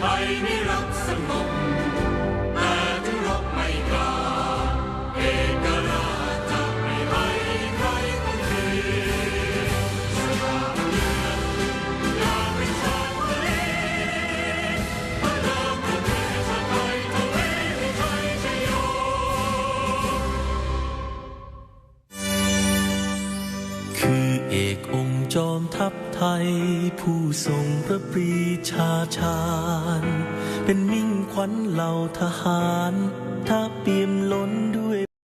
ไทยนี่ เอกองค์จอมทัพไทย ผู้ทรงพระปรีชาชาญ เป็นมิ่งขวัญเหล่าทหาร ถ้าเปี่ยมล้นด